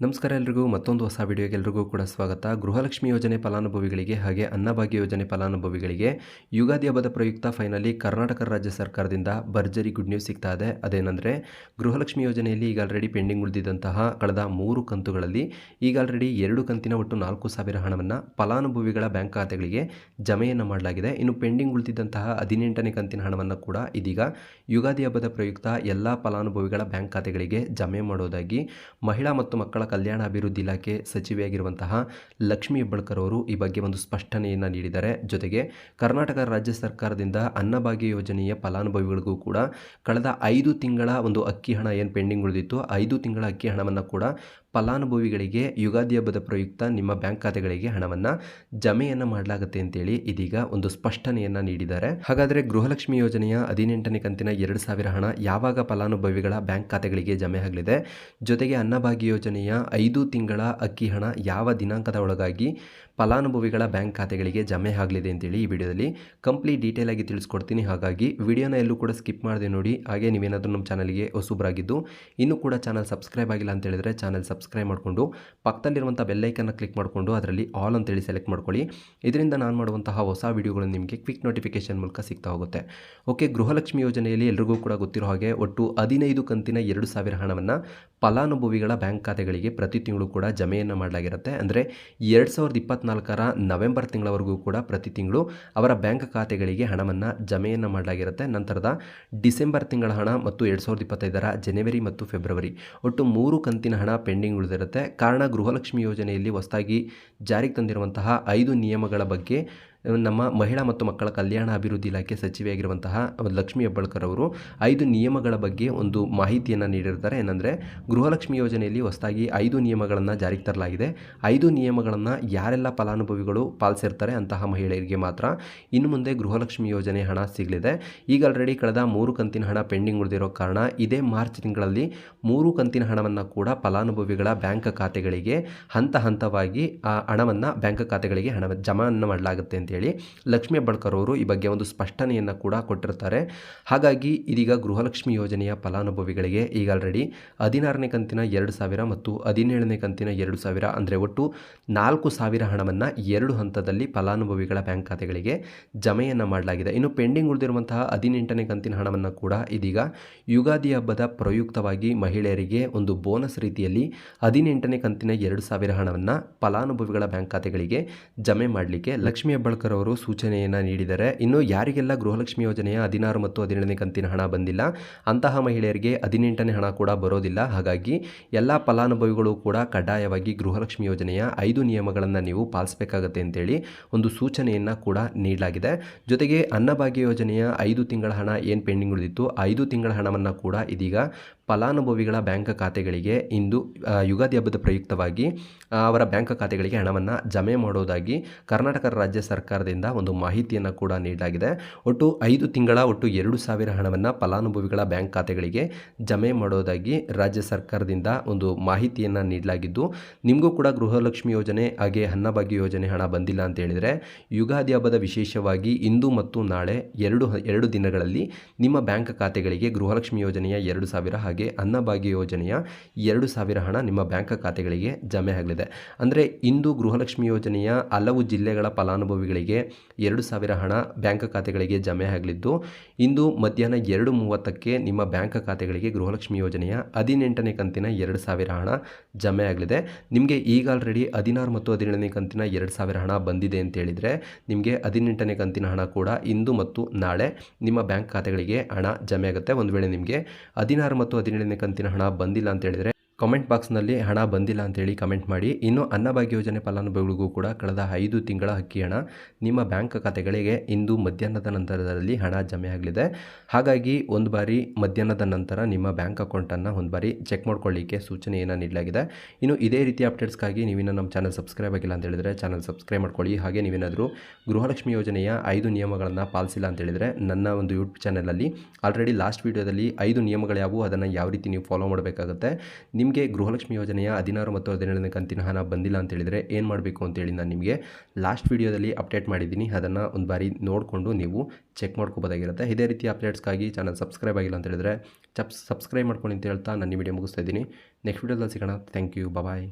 ನಮಸ್ಕಾರ ಎಲ್ರಿಗೂ, ಮತ್ತೊಂದು ಹೊಸ ವಿಡಿಯೋಗೆ ಎಲ್ರಿಗೂ ಕೂಡ ಸ್ವಾಗತ. ಗೃಹಲಕ್ಷ್ಮಿ ಯೋಜನೆ ಫಲಾನುಭವಿಗಳಿಗೆ ಹಾಗೆ ಅನ್ನಭಾಗ್ಯ ಯೋಜನೆ ಫಲಾನುಭವಿಗಳಿಗೆ ಯುಗಾದಿ ಹಬ್ಬದ ಪ್ರಯುಕ್ತ ಫೈನಲಿ ಕರ್ನಾಟಕ ರಾಜ್ಯ ಸರ್ಕಾರದಿಂದ ಭರ್ಜರಿ ಗುಡ್ ನ್ಯೂಸ್ ಸಿಗ್ತಾ ಇದೆ. ಅದೇನೆಂದರೆ, ಗೃಹಲಕ್ಷ್ಮಿ ಯೋಜನೆಯಲ್ಲಿ ಈಗ ಆಲ್ರೆಡಿ ಪೆಂಡಿಂಗ್ ಉಳಿದಿದ್ದಂತಹ ಕಳೆದ ಮೂರು ಕಂತುಗಳಲ್ಲಿ ಈಗ ಆಲ್ರೆಡಿ ಎರಡು ಕಂತಿನ ಒಟ್ಟು ನಾಲ್ಕು ಸಾವಿರ ಹಣವನ್ನು ಫಲಾನುಭವಿಗಳ ಬ್ಯಾಂಕ್ ಖಾತೆಗಳಿಗೆ ಜಮೆಯನ್ನು ಮಾಡಲಾಗಿದೆ. ಇನ್ನು ಪೆಂಡಿಂಗ್ ಉಳಿದಿದ್ದಂತಹ ಹದಿನೆಂಟನೇ ಕಂತಿನ ಹಣವನ್ನು ಕೂಡ ಇದೀಗ ಯುಗಾದಿ ಹಬ್ಬದ ಪ್ರಯುಕ್ತ ಎಲ್ಲ ಫಲಾನುಭವಿಗಳ ಬ್ಯಾಂಕ್ ಖಾತೆಗಳಿಗೆ ಜಮೆ ಮಾಡೋದಾಗಿ ಮಹಿಳಾ ಮತ್ತು ಮಕ್ಕಳ ಕಲ್ಯಾಣ ಅಭಿವೃದ್ಧಿ ಇಲಾಖೆ ಸಚಿವೆಯಾಗಿರುವಂತಹ ಲಕ್ಷ್ಮಿ ಹೆಬ್ಬಳ್ಕರ್ ಅವರು ಈ ಬಗ್ಗೆ ಒಂದು ಸ್ಪಷ್ಟನೆಯನ್ನು ನೀಡಿದ್ದಾರೆ. ಜೊತೆಗೆ ಕರ್ನಾಟಕ ರಾಜ್ಯ ಸರ್ಕಾರದಿಂದ ಅನ್ನಭಾಗ್ಯ ಯೋಜನೆಯ ಫಲಾನುಭವಿಗಳಿಗೂ ಕೂಡ ಕಳೆದ ಐದು ತಿಂಗಳ ಒಂದು ಅಕ್ಕಿ ಹಣ ಏನು ಪೆಂಡಿಂಗ್ ಉಳಿದಿತ್ತು, ಐದು ತಿಂಗಳ ಅಕ್ಕಿ ಹಣವನ್ನು ಕೂಡ ಫಲಾನುಭವಿಗಳಿಗೆ ಯುಗಾದಿ ಹಬ್ಬದ ಪ್ರಯುಕ್ತ ನಿಮ್ಮ ಬ್ಯಾಂಕ್ ಖಾತೆಗಳಿಗೆ ಹಣವನ್ನು ಜಮೆಯನ್ನು ಮಾಡಲಾಗುತ್ತೆ ಅಂತೇಳಿ ಇದೀಗ ಒಂದು ಸ್ಪಷ್ಟನೆಯನ್ನು ನೀಡಿದ್ದಾರೆ. ಹಾಗಾದರೆ ಗೃಹಲಕ್ಷ್ಮಿ ಯೋಜನೆಯ ಹದಿನೆಂಟನೇ ಕಂತಿನ ಎರಡು ಸಾವಿರ ಹಣ ಯಾವಾಗ ಫಲಾನುಭವಿಗಳ ಬ್ಯಾಂಕ್ ಖಾತೆಗಳಿಗೆ ಜಮೆ ಆಗಲಿದೆ? ಜೊತೆಗೆ ಅನ್ನಭಾಗ್ಯ ಯೋಜನೆಯ ಐದು ತಿಂಗಳ ಅಕ್ಕಿ ಹಣ ಯಾವ ದಿನಾಂಕದ ಒಳಗಾಗಿ ಫಲಾನುಭವಿಗಳ ಬ್ಯಾಂಕ್ ಖಾತೆಗಳಿಗೆ ಜಮೆ ಆಗಲಿದೆ ಅಂತೇಳಿ ಈ ವಿಡಿಯೋದಲ್ಲಿ ಕಂಪ್ಲೀಟ್ ಡೀಟೇಲ್ ಆಗಿ ತಿಳಿಸ್ಕೊಡ್ತೀನಿ. ಹಾಗಾಗಿ ವಿಡಿಯೋನ ಎಲ್ಲೂ ಕೂಡ ಸ್ಕಿಪ್ ಮಾಡಿದೆ ನೋಡಿ, ಹಾಗೆ ನೀವೇನಾದರೂ ನಮ್ಮ ಚಾನಲ್ಗೆ ಹೊಸಬ್ರಾಗಿದ್ದು, ಇನ್ನೂ ಕೂಡ ಚಾನಲ್ ಸಬ್ಸ್ಕ್ರೈಬ್ ಆಗಿಲ್ಲ ಅಂತ ಹೇಳಿದ್ರೆ ಚಾನಲ್ ಸಬ್ಸ್ಕ್ರೈಬ್ ಮಾಡಿಕೊಂಡು ಪಕ್ಕದಲ್ಲಿರುವಂಥ ಬೆಲ್ಲೈಕನ್ನು ಕ್ಲಿಕ್ ಮಾಡಿಕೊಂಡು ಅದರಲ್ಲಿ ಆಲ್ ಅಂತೇಳಿ ಸೆಲೆಕ್ಟ್ ಮಾಡ್ಕೊಳ್ಳಿ. ಇದರಿಂದ ನಾನು ಮಾಡುವಂತಹ ಹೊಸ ವಿಡಿಯೋಗಳು ನಿಮಗೆ ಕ್ವಿಕ್ ನೋಟಿಫಿಕೇಶನ್ ಮೂಲಕ ಸಿಗ್ತಾ ಹೋಗುತ್ತೆ. ಓಕೆ ಗೃಹಲಕ್ಷ್ಮಿ ಯೋಜನೆಯಲ್ಲಿ ಎಲ್ರಿಗೂ ಕೂಡ ಗೊತ್ತಿರೋ ಹಾಗೆ ಒಟ್ಟು ಹದಿನೈದು ಕಂತಿನ ಎರಡು ಸಾವಿರ ಹಣವನ್ನು ಫಲಾನುಭವಿಗಳ ಬ್ಯಾಂಕ್ ಖಾತೆಗಳಿಗೆ ಪ್ರತಿ ತಿಂಗಳು ಕೂಡ ಜಮೆಯನ್ನು ಮಾಡಲಾಗಿರುತ್ತೆ. ಅಂದರೆ ಎರಡು ಸಾವಿರದ ಇಪ್ಪತ್ತ್ನಾಲ್ಕರ ನವೆಂಬರ್ ತಿಂಗಳವರೆಗೂ ಕೂಡ ಪ್ರತಿ ತಿಂಗಳು ಅವರ ಬ್ಯಾಂಕ್ ಖಾತೆಗಳಿಗೆ ಹಣವನ್ನು ಜಮೆಯನ್ನು ಮಾಡಲಾಗಿರುತ್ತೆ. ನಂತರದ ಡಿಸೆಂಬರ್ ತಿಂಗಳ ಹಣ ಮತ್ತು ಎರಡು ಸಾವಿರದ ಇಪ್ಪತ್ತೈದರ ಜನವರಿ ಮತ್ತು ಫೆಬ್ರವರಿ ಒಟ್ಟು ಮೂರು ಕಂತಿನ ಹಣ ಪೆಂಡಿಂಗ್ ಉಳಿದಿರುತ್ತೆ. ಕಾರಣ ಗೃಹಲಕ್ಷ್ಮಿ ಯೋಜನೆಯಲ್ಲಿ ಹೊಸದಾಗಿ ಜಾರಿಗೆ ತಂದಿರುವಂತಹ ಐದು ನಿಯಮಗಳ ಬಗ್ಗೆ ನಮ್ಮ ಮಹಿಳಾ ಮತ್ತು ಮಕ್ಕಳ ಕಲ್ಯಾಣ ಅಭಿವೃದ್ಧಿ ಇಲಾಖೆ ಸಚಿವೆಯಾಗಿರುವಂತಹ ಲಕ್ಷ್ಮೀ ಹೆಬ್ಬಾಳ್ಕರ್ ಅವರು ಐದು ನಿಯಮಗಳ ಬಗ್ಗೆ ಒಂದು ಮಾಹಿತಿಯನ್ನು ನೀಡಿರ್ತಾರೆ. ಏನಂದರೆ, ಗೃಹಲಕ್ಷ್ಮಿ ಯೋಜನೆಯಲ್ಲಿ ಹೊಸದಾಗಿ ಐದು ನಿಯಮಗಳನ್ನು ಜಾರಿಗೆ ತರಲಾಗಿದೆ. ಐದು ನಿಯಮಗಳನ್ನು ಯಾರೆಲ್ಲ ಫಲಾನುಭವಿಗಳು ಪಾಲಿಸಿರ್ತಾರೆ ಅಂತಹ ಮಹಿಳೆಯರಿಗೆ ಮಾತ್ರ ಇನ್ನು ಮುಂದೆ ಗೃಹಲಕ್ಷ್ಮಿ ಯೋಜನೆ ಹಣ ಸಿಗಲಿದೆ. ಈಗ ಆಲ್ರೆಡಿ ಕಳೆದ ಮೂರು ಕಂತಿನ ಹಣ ಪೆಂಡಿಂಗ್ ಉಳಿದಿರೋ ಕಾರಣ ಇದೇ ಮಾರ್ಚ್ ತಿಂಗಳಲ್ಲಿ ಮೂರು ಕಂತಿನ ಹಣವನ್ನು ಕೂಡ ಫಲಾನುಭವಿಗಳ ಬ್ಯಾಂಕ್ ಖಾತೆಗಳಿಗೆ ಹಂತ ಹಂತವಾಗಿ ಆ ಹಣವನ್ನು ಬ್ಯಾಂಕ್ ಖಾತೆಗಳಿಗೆ ಹಣ ಜಮಾವನ್ನು ಮಾಡಲಾಗುತ್ತೆ ಅಂತೇಳಿ ಲಕ್ಷ್ಮೀ ಬಳ್ಕರ್ ಅವರು ಈ ಬಗ್ಗೆ ಒಂದು ಸ್ಪಷ್ಟನೆಯನ್ನು ಕೂಡ ಕೊಟ್ಟಿರ್ತಾರೆ. ಹಾಗಾಗಿ ಇದೀಗ ಗೃಹಲಕ್ಷ್ಮಿ ಯೋಜನೆಯ ಫಲಾನುಭವಿಗಳಿಗೆ ಈಗ ಆಲ್ರೆಡಿ ಹದಿನಾರನೇ ಕಂತಿನ ಎರಡು ಸಾವಿರ ಮತ್ತು ಹದಿನೇಳನೇ ಕಂತಿನ ಎರಡು ಸಾವಿರ ಅಂದರೆ ಒಟ್ಟು ನಾಲ್ಕು ಸಾವಿರ ಹಣವನ್ನು ಎರಡು ಹಂತದಲ್ಲಿ ಫಲಾನುಭವಿಗಳ ಬ್ಯಾಂಕ್ ಖಾತೆಗಳಿಗೆ ಜಮೆಯನ್ನು ಮಾಡಲಾಗಿದೆ. ಇನ್ನು ಪೆಂಡಿಂಗ್ ಉಳಿದಿರುವಂತಹ ಹದಿನೆಂಟನೇ ಕಂತಿನ ಹಣವನ್ನು ಕೂಡ ಇದೀಗ ಯುಗಾದಿ ಹಬ್ಬದ ಪ್ರಯುಕ್ತವಾಗಿ ಮಹಿಳೆಯರಿಗೆ ಒಂದು ಬೋನಸ್ ರೀತಿಯಲ್ಲಿ ಹದಿನೆಂಟನೇ ಕಂತಿನ ಎರಡು ಸಾವಿರ ಹಣವನ್ನು ಫಲಾನುಭವಿಗಳ ಬ್ಯಾಂಕ್ ಖಾತೆಗಳಿಗೆ ಜಮೆ ಮಾಡಲಿಕ್ಕೆ ಲಕ್ಷ್ಮೀ ಹೆಬ್ಬಳ್ಕರ್ ಅವರು ಸೂಚನೆಯನ್ನು ನೀಡಿದ್ದಾರೆ ಇನ್ನು ಯಾರಿಗೆಲ್ಲ ಗೃಹಲಕ್ಷ್ಮಿ ಯೋಜನೆಯ ಹದಿನಾರು ಮತ್ತು ಹದಿನೇಳನೇ ಕಂತಿನ ಹಣ ಬಂದಿಲ್ಲ, ಅಂತಹ ಮಹಿಳೆಯರಿಗೆ ಹದಿನೆಂಟನೇ ಹಣ ಕೂಡ ಬರೋದಿಲ್ಲ. ಹಾಗಾಗಿ ಎಲ್ಲ ಫಲಾನುಭವಿಗಳು ಕೂಡ ಕಡ್ಡಾಯವಾಗಿ ಗೃಹಲಕ್ಷ್ಮಿ ಯೋಜನೆಯ ಐದು ನಿಯಮಗಳನ್ನು ನೀವು ಪಾಲಿಸಬೇಕಾಗತ್ತೆ ಅಂತೇಳಿ ಒಂದು ಸೂಚನೆಯನ್ನು ಕೂಡ ನೀಡಲಾಗಿದೆ. ಜೊತೆಗೆ ಅನ್ನಭಾಗ್ಯ ಯೋಜನೆಯ ಐದು ತಿಂಗಳ ಹಣ ಏನು ಪೆಂಡಿಂಗ್ ಉಳಿದಿತ್ತು, ಐದು ತಿಂಗಳ ಹಣವನ್ನು ಕೂಡ ಇದೀಗ ಫಲಾನುಭವಿಗಳ ಬ್ಯಾಂಕ್ ಖಾತೆಗಳಿಗೆ ಇಂದು ಯುಗಾದಿ ಹಬ್ಬದ ಪ್ರಯುಕ್ತವಾಗಿ ಅವರ ಬ್ಯಾಂಕ್ ಖಾತೆಗಳಿಗೆ ಹಣವನ್ನು ಜಮೆ ಮಾಡೋದಾಗಿ ಕರ್ನಾಟಕ ರಾಜ್ಯ ಸರ್ಕಾರದಿಂದ ಒಂದು ಮಾಹಿತಿಯನ್ನು ಕೂಡ ನೀಡಲಾಗಿದೆ. ಒಟ್ಟು ಐದು ತಿಂಗಳ, ಒಟ್ಟು ಎರಡು ಸಾವಿರ ಹಣವನ್ನು ಫಲಾನುಭವಿಗಳ ಬ್ಯಾಂಕ್ ಖಾತೆಗಳಿಗೆ ಜಮೆ ಮಾಡೋದಾಗಿ ರಾಜ್ಯ ಸರ್ಕಾರದಿಂದ ಒಂದು ಮಾಹಿತಿಯನ್ನು ನೀಡಲಾಗಿದ್ದು, ನಿಮಗೂ ಕೂಡ ಗೃಹಲಕ್ಷ್ಮಿ ಯೋಜನೆ, ಹಾಗೆ ಅನ್ನಭಾಗ್ಯ ಯೋಜನೆ ಹಣ ಬಂದಿಲ್ಲ ಅಂತ ಹೇಳಿದರೆ ಯುಗಾದಿ ಹಬ್ಬದ ವಿಶೇಷವಾಗಿ ಇಂದು ಮತ್ತು ನಾಳೆ ಎರಡು ಎರಡು ದಿನಗಳಲ್ಲಿ ನಿಮ್ಮ ಬ್ಯಾಂಕ್ ಖಾತೆಗಳಿಗೆ ಗೃಹಲಕ್ಷ್ಮಿ ಯೋಜನೆಯ ಎರಡು ಸಾವಿರ ಹಾಗೆ ಅನ್ನಭಾಗ್ಯ ಯೋಜನೆಯ ಎರಡು ಸಾವಿರ ಹಣ ನಿಮ್ಮ ಬ್ಯಾಂಕ್ ಖಾತೆಗಳಿಗೆ ಜಮೆ ಆಗಲಿದೆ. ಅಂದರೆ ಇಂದು ಗೃಹಲಕ್ಷ್ಮಿ ಯೋಜನೆಯ ಹಲವು ಜಿಲ್ಲೆಗಳ ಫಲಾನುಭವಿಗಳಿಗೆ ಎರಡು ಸಾವಿರ ಹಣ ಬ್ಯಾಂಕ್ ಖಾತೆಗಳಿಗೆ ಜಮೆ ಆಗಲಿದ್ದು, ಇಂದು ಮಧ್ಯಾಹ್ನ ಎರಡು ಮೂವತ್ತಕ್ಕೆ ನಿಮ್ಮ ಬ್ಯಾಂಕ್ ಖಾತೆಗಳಿಗೆ ಗೃಹಲಕ್ಷ್ಮಿ ಯೋಜನೆಯ ಹದಿನೆಂಟನೇ ಕಂತಿನ ಎರಡು ಸಾವಿರ ಹಣ ಜಮೆ ಆಗಲಿದೆ. ನಿಮಗೆ ಈಗ ಆಲ್ರೆಡಿ ಹದಿನಾರು ಮತ್ತು ಹದಿನೇಳನೇ ಕಂತಿನ ಎರಡು ಸಾವಿರ ಹಣ ಬಂದಿದೆ ಅಂತ ಹೇಳಿದರೆ, ನಿಮಗೆ ಹದಿನೆಂಟನೇ ಕಂತಿನ ಹಣ ಕೂಡ ಇಂದು ಮತ್ತು ನಾಳೆ ನಿಮ್ಮ ಬ್ಯಾಂಕ್ ಖಾತೆಗಳಿಗೆ ಹಣ ಜಮೆ ಆಗುತ್ತೆ. ಒಂದು ವೇಳೆ ನಿಮಗೆ ಹದಿನಾರು ಮತ್ತು ಹದಿನೇಳನೇ ಕಂತಿನ ಹಣ ಬಂದಿಲ್ಲ ಅಂತ ಹೇಳಿದರೆ ಕಮೆಂಟ್ ಬಾಕ್ಸ್ನಲ್ಲಿ ಹಣ ಬಂದಿಲ್ಲ ಅಂತೇಳಿ ಕಮೆಂಟ್ ಮಾಡಿ. ಇನ್ನು ಅನ್ನಭಾಗ್ಯ ಯೋಜನೆ ಫಲಾನುಭವಿಗಳಿಗೂ ಕೂಡ ಕಳೆದ ಐದು ತಿಂಗಳ ಅಕ್ಕಿ ಹಣ ನಿಮ್ಮ ಬ್ಯಾಂಕ್ ಖಾತೆಗಳಿಗೆ ಇಂದು ಮಧ್ಯಾಹ್ನದ ನಂತರದಲ್ಲಿ ಹಣ ಜಮೆ ಆಗಲಿದೆ. ಹಾಗಾಗಿ ಒಂದು ಬಾರಿ ಮಧ್ಯಾಹ್ನದ ನಂತರ ನಿಮ್ಮ ಬ್ಯಾಂಕ್ ಅಕೌಂಟನ್ನು ಒಂದು ಬಾರಿ ಚೆಕ್ ಮಾಡ್ಕೊಳ್ಳಿಕ್ಕೆ ಸೂಚನೆಯನ್ನು ನೀಡಲಾಗಿದೆ. ಇನ್ನು ಇದೇ ರೀತಿ ಅಪ್ಡೇಟ್ಸ್ಗಾಗಿ ನೀವಿನ್ನೂ ನಮ್ಮ ಚಾನಲ್ ಸಬ್ಸ್ಕ್ರೈಬ್ ಆಗಿಲ್ಲ ಅಂತ ಹೇಳಿದರೆ ಚಾನಲ್ ಸಬ್ಸ್ಕ್ರೈಬ್ ಮಾಡ್ಕೊಳ್ಳಿ. ಹಾಗೆ ನೀವೇನಾದರೂ ಗೃಹಲಕ್ಷ್ಮಿ ಯೋಜನೆಯ ಐದು ನಿಯಮಗಳನ್ನು ಪಾಲಿಸಿಲ್ಲ ಅಂತ ಹೇಳಿದರೆ ನನ್ನ ಒಂದು ಯೂಟ್ಯೂಬ್ ಚಾನಲಲ್ಲಿ ಆಲ್ರೆಡಿ ಲಾಸ್ಟ್ ವೀಡಿಯೋದಲ್ಲಿ ಐದು ನಿಯಮಗಳು ಯಾವುವು ಅದನ್ನು ಯಾವ ರೀತಿ ನೀವು ಫಾಲೋ ಮಾಡಬೇಕಾಗುತ್ತೆ. ನಿಮಗೆ ಗೃಹಲಕ್ಷ್ಮಿ ಯೋಜನೆಯ ಹದಿನಾರು ಮತ್ತು ಹದಿನೇಳನೇ ಕಂತಿನ ಹಣ ಬಂದಿಲ್ಲ ಅಂತ ಹೇಳಿದರೆ ಏನು ಮಾಡಬೇಕು ಅಂತೇಳಿ ನಾನು ನಿಮಗೆ ಲಾಸ್ಟ್ ವೀಡಿಯೋದಲ್ಲಿ ಅಪ್ಡೇಟ್ ಮಾಡಿದ್ದೀನಿ. ಅದನ್ನು ಒಂದು ಬಾರಿ ನೋಡಿಕೊಂಡು ನೀವು ಚೆಕ್ ಮಾಡ್ಕೋಬೋದಾಗಿರುತ್ತೆ. ಇದೇ ರೀತಿ ಅಪ್ಡೇಟ್ಸ್ಗಾಗಿ ಚಾನಲ್ ಸಬ್ಸ್ಕ್ರೈಬ್ ಆಗಿಲ್ಲ ಅಂತ ಹೇಳಿದರೆ ಚಪ್ ಸಬ್ಸ್ಕ್ರೈಬ್ ಮಾಡ್ಕೊಂಡು ಅಂತ ಹೇಳ್ತಾ ನಾನು ಈ ವಿಡಿಯೋ ಮುಗಿಸ್ತಾ ಇದ್ದೀನಿ. ನೆಕ್ಸ್ಟ್ ವೀಡಿಯೋದಲ್ಲಿ ಸಿಗೋಣ. Thank you bye